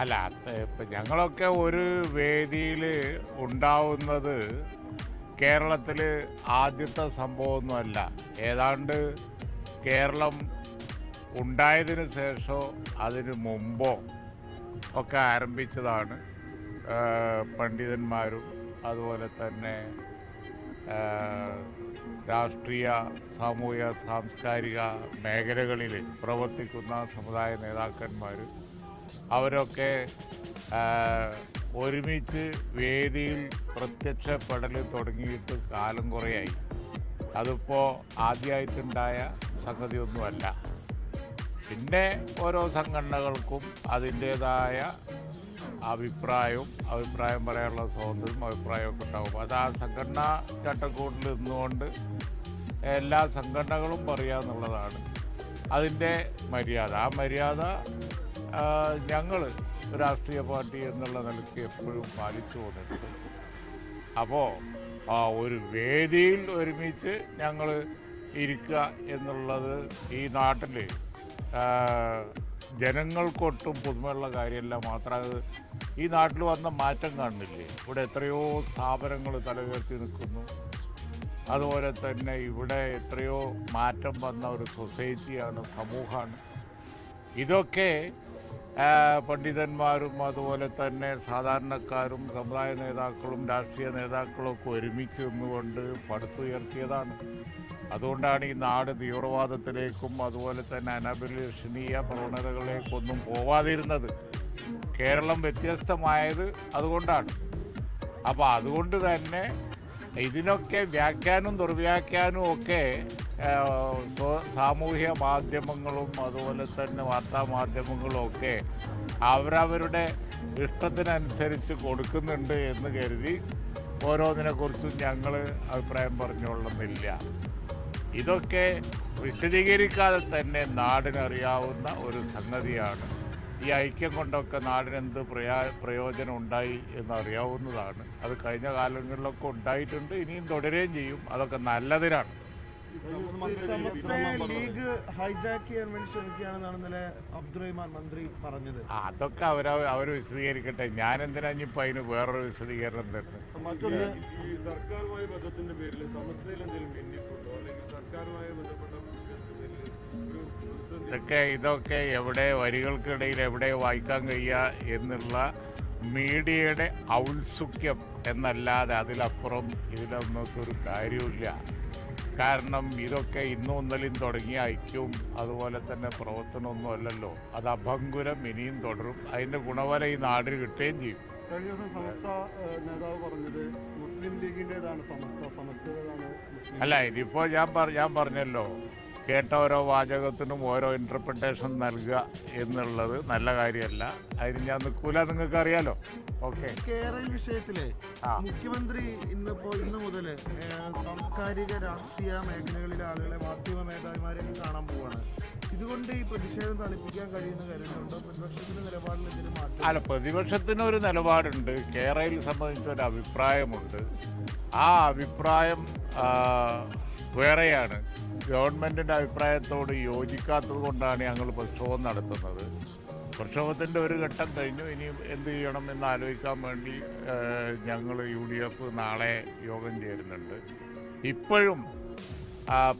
അല്ല ഇപ്പം ഞങ്ങളൊക്കെ ഒരു വേദിയിൽ ഉണ്ടാവുന്നത് കേരളത്തിൽ ആദ്യത്തെ സംഭവമൊന്നുമല്ല. ഏതാണ്ട് കേരളം ഉണ്ടായതിനു ശേഷമോ അതിനു മുമ്പോ ഒക്കെ ആരംഭിച്ചതാണ്. പണ്ഡിതന്മാരും അതുപോലെ തന്നെ രാഷ്ട്രീയ സാമൂഹിക സാംസ്കാരിക മേഖലകളിൽ പ്രവർത്തിക്കുന്ന സമുദായ നേതാക്കന്മാർ അവരൊക്കെ ഒരുമിച്ച് വേദിയിൽ പ്രത്യക്ഷപ്പെടൽ തുടങ്ങിയിട്ട് കാലം കുറയായി. അതിപ്പോൾ ആദ്യമായിട്ടുണ്ടായ സംഗതിയൊന്നുമല്ല. പിന്നെ ഓരോ സംഘടനകൾക്കും അതിന്റേതായ അഭിപ്രായവും അഭിപ്രായം പറയാനുള്ള സ്വാതന്ത്ര്യം അഭിപ്രായമൊക്കെ ഉണ്ടാവും. അത് ആ സംഘടനാ ചട്ടക്കൂട്ടിൽ നിന്നുകൊണ്ട് എല്ലാ സംഘടനകളും പറയുക എന്നുള്ളതാണ് അതിന്റെ മര്യാദ. ആ മര്യാദ ഞങ്ങൾ രാഷ്ട്രീയ പാർട്ടി എന്നുള്ള നിലയ്ക്ക് എപ്പോഴും പാലിച്ചു പോന്നിട്ടുണ്ട് അപ്പോൾ ആ ഒരു വേദിയിൽ ഒരുമിച്ച് ഞങ്ങൾ ഇരിക്കുക എന്നുള്ളത് ഈ നാട്ടിൽ ജനങ്ങൾക്കൊട്ടും പുതുമയുള്ള കാര്യമല്ല മാത്രം അത് ഈ നാട്ടിൽ വന്ന മാറ്റം കാണുന്നില്ലേ? ഇവിടെ എത്രയോ സ്ഥാപനങ്ങൾ തലയുയർത്തി നിൽക്കുന്നു. അതുപോലെ തന്നെ ഇവിടെ എത്രയോ മാറ്റം വന്ന ഒരു സൊസൈറ്റിയാണ് സമൂഹമാണ്. ഇതൊക്കെ പണ്ഡിതന്മാരും അതുപോലെ തന്നെ സാധാരണക്കാരും സമുദായ നേതാക്കളും രാഷ്ട്രീയ നേതാക്കളും ഒക്കെ ഒരുമിച്ച് നിന്നുകൊണ്ട് പടുത്തുയർത്തിയതാണ്. അതുകൊണ്ടാണ് ഈ നാട് തീവ്രവാദത്തിലേക്കും അതുപോലെ തന്നെ അനഭിലഷണീയ പ്രവണതകളിലേക്കൊന്നും പോവാതിരുന്നത്. കേരളം വ്യത്യസ്തമായത് അതുകൊണ്ടാണ്. അപ്പോൾ അതുകൊണ്ട് തന്നെ ഇതിനൊക്കെ വ്യാഖ്യാനവും ദുർവ്യാഖ്യാനവും ഒക്കെ സാമൂഹ്യ മാധ്യമങ്ങളും അതുപോലെ തന്നെ വാർത്താ മാധ്യമങ്ങളും ഒക്കെ അവരവരുടെ ഇഷ്ടത്തിനനുസരിച്ച് കൊടുക്കുന്നുണ്ട് എന്ന് കരുതി ഓരോന്നിനെക്കുറിച്ചും ഞങ്ങൾ അഭിപ്രായം പറഞ്ഞുകൊള്ളുന്നില്ല. ഇതൊക്കെ വിശദീകരിക്കാതെ തന്നെ നാടിനറിയാവുന്ന ഒരു സംഗതിയാണ്. ഈ ഐക്യം കൊണ്ടൊക്കെ നാടിനെന്ത് പ്രയാ പ്രയോജനം ഉണ്ടായി എന്നറിയാവുന്നതാണ്. അത് കഴിഞ്ഞ കാലങ്ങളിലൊക്കെ ഉണ്ടായിട്ടുണ്ട് ഇനിയും തുടരുകയും ചെയ്യും. അതൊക്കെ നല്ലതിനാണ്. ലീഗ് ഹൈജാക്ക് ചെയ്യാൻ വേണ്ടി ശ്രമിക്കുകയാണെന്നാണ് ഇന്നലെ അബ്ദുറഹിമാൻ മന്ത്രി പറഞ്ഞത്. ആ, അതൊക്കെ അവർ അവർ വിശദീകരിക്കട്ടെ. ഞാൻ എന്തിനാ ഇനിയിപ്പോൾ അതിന് വേറൊരു വിശദീകരണം തരുന്നത്? മറ്റൊന്ന് ഈ സർക്കാരുമായി ബന്ധത്തിന്റെ പേരിൽ സമസ്തയിൽ എന്തെങ്കിലും ഭിന്നിപ്പുണ്ടോ? അല്ലെങ്കിൽ സർക്കാരുമായി ബന്ധപ്പെട്ട ഇതൊക്കെ ഇതൊക്കെ എവിടെ വരികൾക്കിടയിൽ എവിടെ വായിക്കാൻ കഴിയുക എന്നുള്ള മീഡിയയുടെ ഔത്സുക്യം എന്നല്ലാതെ അതിലപ്പുറം ഇതിലൊന്നും ഒരു കാര്യമില്ല കാരണം ഇതൊക്കെ ഇന്നും ഇന്നലെയും തുടങ്ങിയ ഐക്യവും അതുപോലെ തന്നെ പ്രവർത്തനമൊന്നും അല്ലല്ലോ. അത് അഭംഗുരം ഇനിയും തുടരും. അതിന്റെ ഗുണവല ഈ നാടിന് കിട്ടുകയും ചെയ്യും. കഴിഞ്ഞ ദിവസം സമസ്ത നേതാവ് പറഞ്ഞത് മുസ്ലിം ലീഗിന്റെതാണ് സമസ്ത സമസ്തയാണ് അല്ല ഇനിയിപ്പോ ഞാൻ ഞാൻ പറഞ്ഞല്ലോ. കേട്ട ഓരോ വാചകത്തിനും ഓരോ ഇന്റർപ്രിട്ടേഷൻ നൽകുക എന്നുള്ളത് നല്ല കാര്യമല്ല. അതിന് ഞാൻ നിൽക്കൂല നിങ്ങൾക്ക് അറിയാലോ ഓക്കെ കേരള വിഷയത്തിലെ മുഖ്യമന്ത്രി ഇന്നിപ്പോ ഇന്ന് മുതൽ സാംസ്കാരിക രാഷ്ട്രീയ മേഖലകളിലെ ആളുകളെ മാധ്യമ മേധാവിമാരെയൊക്കെ കാണാൻ പോവാണ്. ഇതുകൊണ്ട് ഈ പ്രതിഷേധം തളിപ്പിക്കാൻ കഴിയുന്ന കരുതുന്നുണ്ടോ പ്രതിപക്ഷത്തിന്റെ നിലപാടിൽ ഇതിന് മാറ്റം? അല്ല പ്രതിപക്ഷത്തിന് ഒരു നിലപാടുണ്ട്. കേരളയിൽ സംബന്ധിച്ച ഒരു അഭിപ്രായമുണ്ട്. ആ അഭിപ്രായം വേറെയാണ്. ഗവൺമെന്റിന്റെ അഭിപ്രായത്തോട് യോജിക്കാത്തത് കൊണ്ടാണ് ഞങ്ങൾ പ്രക്ഷോഭം നടത്തുന്നത്. പ്രക്ഷോഭത്തിന്റെ ഒരു ഘട്ടം കഴിഞ്ഞു. ഇനി എന്ത് ചെയ്യണം എന്ന് ആലോചിക്കാൻ വേണ്ടി ഞങ്ങൾ യു ഡി എഫ് നാളെ യോഗം ചേരുന്നുണ്ട്. ഇപ്പോഴും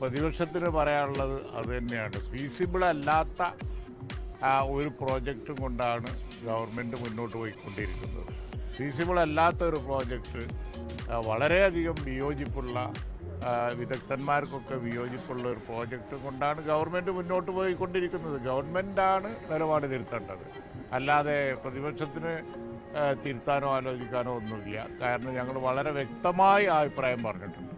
പ്രതിപക്ഷത്തിന് പറയാനുള്ളത് അത് തന്നെയാണ്. ഫീസിബിൾ അല്ലാത്ത ഒരു പ്രോജക്റ്റും കൊണ്ടാണ് ഗവൺമെന്റ് മുന്നോട്ട് പോയിക്കൊണ്ടിരിക്കുന്നത്. ഫീസിബിൾ അല്ലാത്ത ഒരു പ്രോജക്റ്റ് വളരെയധികം വിയോജിപ്പുള്ള വിദഗ്ധന്മാർക്കൊക്കെ വിയോജിപ്പുള്ള ഒരു പ്രോജക്റ്റ് കൊണ്ടാണ് ഗവൺമെന്റ് മുന്നോട്ട് പോയിക്കൊണ്ടിരിക്കുന്നത്. ഗവൺമെന്റാണ് നിലപാട് തിരുത്തേണ്ടത്. അല്ലാതെ പ്രതിപക്ഷത്തിന് തിരുത്താനോ ആലോചിക്കാനോ ഒന്നുമില്ല. കാരണം ഞങ്ങൾ വളരെ വ്യക്തമായി അഭിപ്രായം പറഞ്ഞിട്ടുണ്ട്.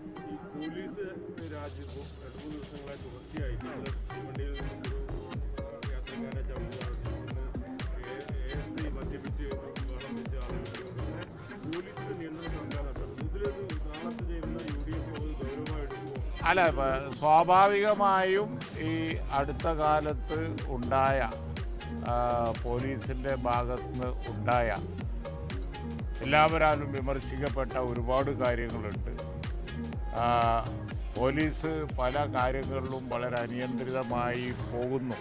അല്ല സ്വാഭാവികമായും ഈ അടുത്ത കാലത്ത് ഉണ്ടായ പോലീസിന്റെ ഭാഗത്തുനിന്ന് ഉണ്ടായ എല്ലാവരാലും വിമർശിക്കപ്പെട്ട ഒരുപാട് കാര്യങ്ങളുണ്ട്. പോലീസ് പല കാര്യങ്ങളിലും വളരെ അനിയന്ത്രിതമായി പോകുന്നു.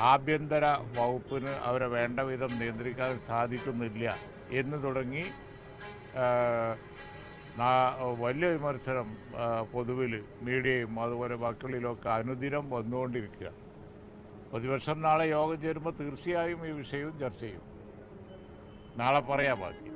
ആഭ്യന്തര വകുപ്പിന് അവരെ വേണ്ട വിധം നിയന്ത്രിക്കാൻ സാധിക്കുന്നില്ല എന്ന് തുടങ്ങി വലിയ വിമർശനം പൊതുവിൽ മീഡിയയും അതുപോലെ മക്കളിലൊക്കെ അനുദിനം വന്നുകൊണ്ടിരിക്കുക. പ്രതിപക്ഷം നാളെ യോഗം ചേരുമ്പോൾ തീർച്ചയായും ഈ വിഷയവും ചർച്ച ചെയ്യും. നാളെ പറയാം ബാക്കി.